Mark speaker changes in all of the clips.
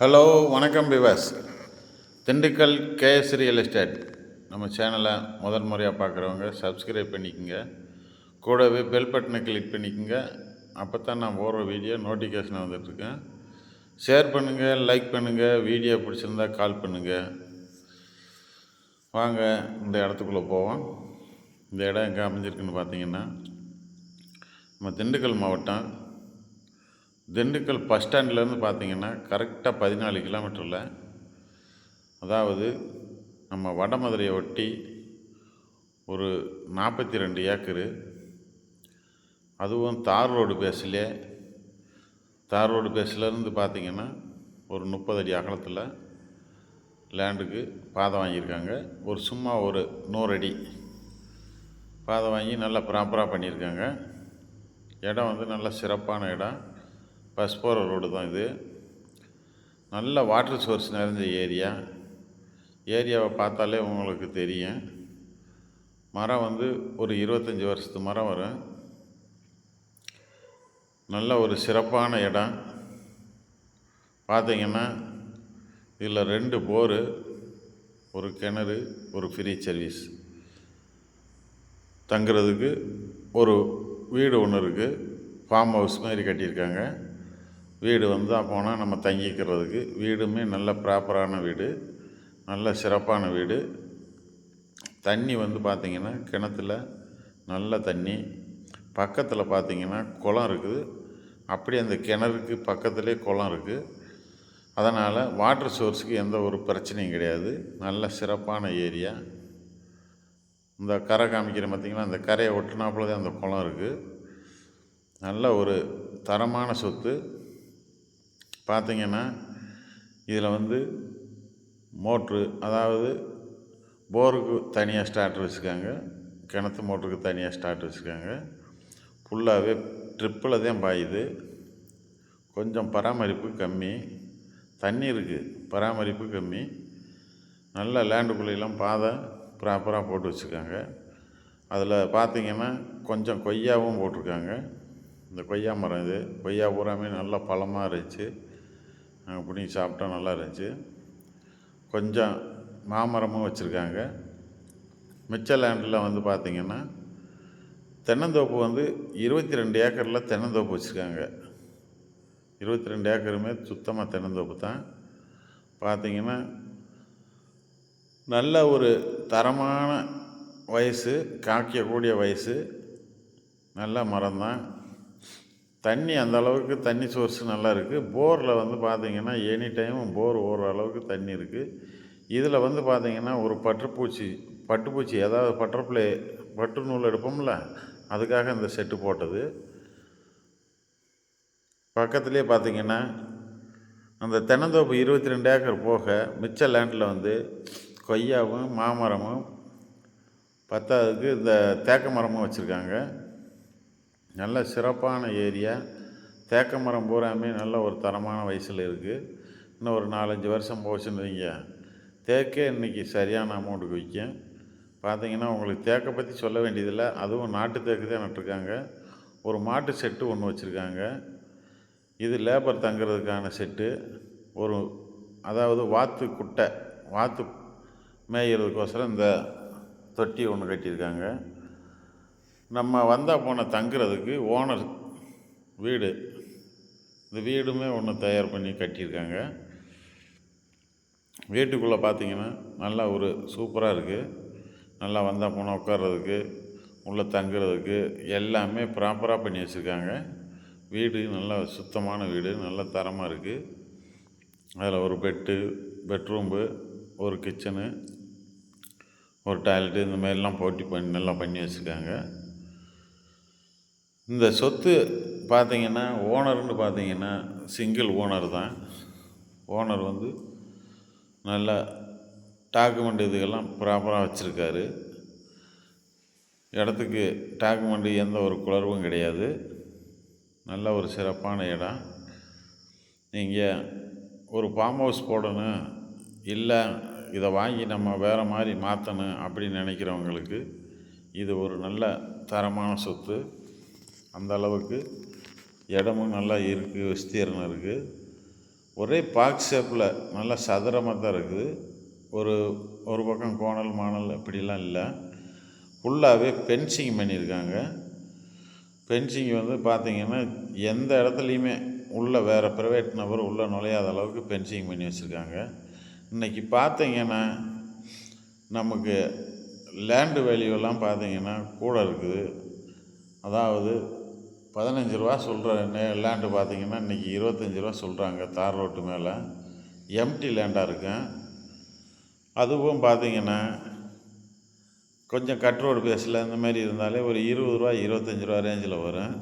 Speaker 1: Hello வணக்கம் பிவாஸ் Dindigul KS real estate நம்ம சேனலை முதல் முறையாக பார்க்குறவங்க சப்ஸ்கிரைப் பண்ணிக்கோங்க. கூடவே பெல் பட்டனை கிளிக் பண்ணிக்கோங்க. அப்போ தான் நான் போடுற வீடியோ நோட்டிஃபிகேஷன் வந்துட்டுருக்கேன். ஷேர் பண்ணுங்கள் லைக் பண்ணுங்கள் வீடியோ பிடிச்சிருந்தா கால் பண்ணுங்கள் வாங்க இந்த இடத்துக்குள்ளே போவோம். இந்த இடம் எங்கே அமைஞ்சிருக்குன்னு பார்த்தீங்கன்னா நம்ம திண்டுக்கல் மாவட்டம் திண்டுக்கல் பஸ் ஸ்டாண்ட்லேருந்து பார்த்தீங்கன்னா கரெக்டாக பதினாலு கிலோமீட்டரில் அதாவது நம்ம வடமதுரையை ஒட்டி ஒரு நாற்பத்தி ரெண்டு ஏக்கரு. அதுவும் தார் ரோடு பேஸ்லே தார் ரோடு பேஸ்லேருந்து பார்த்தீங்கன்னா ஒரு முப்பது அடி அகலத்தில் லேண்டுக்கு பாதை வாங்கியிருக்காங்க. ஒரு சும்மா ஒரு நூறு அடி பாதை வாங்கி நல்லா ப்ராப்பராக பண்ணியிருக்காங்க. இடம் வந்து நல்ல சிறப்பான இடம். பஸ் போகிற ரோடு தான் இது. நல்ல வாட்டர் சோர்ஸ் நிறைஞ்ச ஏரியா ஏரியாவை பார்த்தாலே உங்களுக்கு தெரியும். மரம் வந்து ஒரு இருபத்தஞ்சி வருஷத்து மரம் வரும். நல்ல ஒரு சிறப்பான இடம். பார்த்தீங்கன்னா இதில் ரெண்டு போரு ஒரு கிணறு ஒரு ஃப்ரீ சர்வீஸ் தங்குறதுக்கு ஒரு வீடு ஒன்று இருக்குது ஃபார்ம் ஹவுஸ் மாதிரி கட்டியிருக்காங்க. வீடு வந்தால் போனால் நம்ம தங்கிக்கிறதுக்கு வீடுமே நல்ல ப்ராப்பரான வீடு நல்ல சிறப்பான வீடு. தண்ணி வந்து பார்த்திங்கன்னா கிணத்துல நல்ல தண்ணி. பக்கத்தில் பார்த்திங்கன்னா குளம் இருக்குது. அப்படியே அந்த கிணறுக்கு பக்கத்துலேயே குளம் இருக்குது அதனால் வாட்டர் சோர்ஸுக்கு எந்த ஒரு பிரச்சனையும் கிடையாது. நல்ல சிறப்பான ஏரியா இந்த கரை காமிக்கிற பார்த்திங்கன்னா அந்த கரையை ஒட்டினாப்புல தான் அந்த குளம் இருக்குது நல்ல ஒரு தரமான சொத்து. பார்த்தீங்கன்னா இதில் வந்து மோட்ரு அதாவது போருக்கு தனியாக ஸ்டார்ட் வச்சுருக்காங்க கிணத்து மோட்ருக்கு தனியாக ஸ்டார்ட் வச்சுருக்காங்க. ஃபுல்லாகவே ட்ரிப்பில் தான் பாயுது. கொஞ்சம் பராமரிப்பு கம்மி. தண்ணி இருக்குது பராமரிப்பு கம்மி. நல்ல லேண்டுக்குள்ளெல்லாம் பாதை ப்ராப்பராக போட்டு வச்சுருக்காங்க. அதில் பார்த்தீங்கன்னா கொஞ்சம் கொய்யாவும் போட்டிருக்காங்க. இந்த கொய்யா மரம் இது கொய்யா பூராமே நல்லா பழமாக இருந்துச்சு. நாங்கள் பிடிங்கி சாப்பிட்டா நல்லா இருந்துச்சு. கொஞ்சம் மாமரமும் வச்சுருக்காங்க. மிச்ச லேண்டில் வந்து பார்த்திங்கன்னா தென்னந்தோப்பு வந்து இருபத்தி ரெண்டு ஏக்கரில் தென்னந்தோப்பு வச்சுருக்காங்க. இருபத்தி ரெண்டு ஏக்கருமே சுத்தமாக தென்னந்தோப்பு தான். பார்த்திங்கன்னா நல்ல ஒரு தரமான வயசு காய்க்கக்கூடிய வயசு நல்ல மரம் தான். தண்ணி அந்த அளவுக்கு தண்ணி சோர்ஸ் நல்லா இருக்குது போரில் வந்து பார்த்திங்கன்னா எனி டைமும் போர் ஓடுற அளவுக்கு தண்ணி இருக்குது இதில் வந்து பார்த்திங்கன்னா ஒரு பட்டுப்பூச்சி பட்டுப்பூச்சி ஏதாவது பட்டர்ஃப்ளை பட்டு நூல் எடுப்போம்ல அதுக்காக இந்த செட்டு போட்டது. பக்கத்துலேயே பார்த்திங்கன்னா அந்த தென்னந்தோப்பு இருபத்தி ரெண்டு ஏக்கர் போக மிச்ச லேண்டில் வந்து கொய்யாவும் மாமரமும் பத்தாவதுக்கு இந்த தேக்க மரமும் வச்சுருக்காங்க. நல்ல சிறப்பான ஏரியா. தேக்க மரம் பூராமே நல்ல ஒரு தரமான வயசில் இருக்குது இன்னும் ஒரு நாலஞ்சு வருஷம் போச்சுன்னு வைங்க. தேக்கே இன்றைக்கி சரியான அமௌண்ட்டுக்கு விற்கும் பார்த்தீங்கன்னா உங்களுக்கு தேக்கை பற்றி சொல்ல வேண்டியதில்லை. அதுவும் நாட்டு தேக்கு தான் நட்டுருக்காங்க. ஒரு மாட்டு செட்டு ஒன்று வச்சுருக்காங்க. இது லேபர் தங்குறதுக்கான செட்டு. ஒரு அதாவது வாத்து குட்டை வாத்து மேய்கிறதுக்கோசரம் இந்த தொட்டி ஒன்று கட்டியிருக்காங்க. நம்ம வந்தால் போன தங்குறதுக்கு ஓனர் வீடு. இந்த வீடுமே ஒன்று தயார் பண்ணி கட்டியிருக்காங்க. வீட்டுக்குள்ளே பார்த்தீங்கன்னா நல்லா ஒரு சூப்பராக இருக்குது நல்லா வந்தால் போனால் உட்கார்றதுக்கு உள்ளே தங்குறதுக்கு எல்லாமே ப்ராப்பராக பண்ணி வச்சுருக்காங்க. வீடு நல்லா சுத்தமான வீடு நல்ல தரமாக இருக்குது அதில் ஒரு பெட்டு பெட்ரூம்பு ஒரு கிச்சனு ஒரு டாய்லெட்டு இந்த மாதிரிலாம் போட்டி பண்ணி நல்லா பண்ணி வச்சுருக்காங்க. இந்த சொத்து பார்த்திங்கன்னா ஓனர்னு பார்த்தீங்கன்னா சிங்கிள் ஓனர் தான். ஓனர் வந்து நல்லா டாக்குமெண்ட் இதுக்கெல்லாம் ப்ராப்பராக வச்சுருக்காரு. இடத்துக்கு டாக்குமெண்ட் எந்த ஒரு குளர்வும் கிடையாது. நல்ல ஒரு சிறப்பான இடம். நீங்கள் ஒரு ஃபார்ம் ஹவுஸ் போடணும். இல்லை இதை வாங்கி நம்ம வேறு மாதிரி மாற்றணும் அப்படின்னு நினைக்கிறவங்களுக்கு இது ஒரு நல்ல தரமான சொத்து. அந்த அளவுக்கு இடமும் நல்லா இருக்குது விஸ்தீரணம் இருக்குது ஒரே பாக் ஷேப்பில் நல்லா சதுரமாக தான் இருக்குது. ஒரு ஒரு பக்கம் கோணல் மாணல் அப்படிலாம் இல்லை. ஃபுல்லாகவே பென்சிங் பண்ணியிருக்காங்க. பென்சிங் வந்து பார்த்திங்கன்னா எந்த இடத்துலையுமே உள்ள வேறு ப்ரைவேட் நபர் உள்ளே நுழையாத அளவுக்கு பென்சிங் பண்ணி வச்சுருக்காங்க. இன்றைக்கி பார்த்தீங்கன்னா நமக்கு லேண்டு வேல்யூலாம் பார்த்தீங்கன்னா கூட இருக்குது. அதாவது பதினஞ்சு ரூபா சொல்கிற நே லேண்டு பார்த்தீங்கன்னா இன்றைக்கி இருபத்தஞ்சி ரூபா சொல்கிறாங்க தார் ரோட்டு மேலே. எம்டி லேண்டாக இருக்கும் அதுவும் பார்த்தீங்கன்னா கொஞ்சம் கட் ரோடு பேஸில் இந்த மாதிரி இருந்தாலே ஒரு இருபது ரூபா இருபத்தஞ்சி ரூபா ரேஞ்சில் வரும்.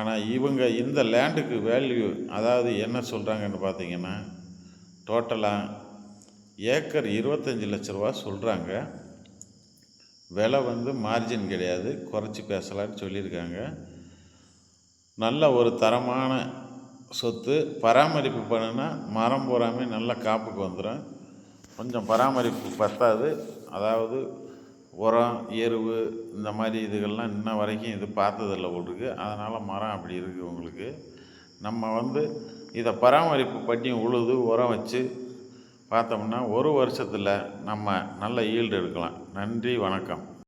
Speaker 1: ஆனால் இவங்க இந்த லேண்டுக்கு வேல்யூ அதாவது என்ன சொல்கிறாங்கன்னு பார்த்தீங்கன்னா டோட்டலாக ஏக்கர் இருபத்தஞ்சி லட்ச ரூபா சொல்கிறாங்க விலை வந்து மார்ஜின் கிடையாது. குறைச்சி பேசலான்னு சொல்லியிருக்காங்க. நல்ல ஒரு தரமான சொத்து பராமரிப்பு பண்ணுனா மரம் பூராமே நல்ல காப்புக்கு வந்துடும் கொஞ்சம் பராமரிப்பு பத்தாது. அதாவது உரம் எருவு இந்த மாதிரி இதுகள்லாம் இன்ன வரைக்கும் இது பார்த்ததில்ல போட்டிருக்கு. அதனால் மரம் அப்படி இருக்குது உங்களுக்கு. நம்ம வந்து இதை பராமரிப்பு பண்ணி உழுது உரம் வச்சு பார்த்தோம்னா ஒரு வருஷத்தில் நம்ம நல்ல ஈல்டு எடுக்கலாம். நன்றி வணக்கம்.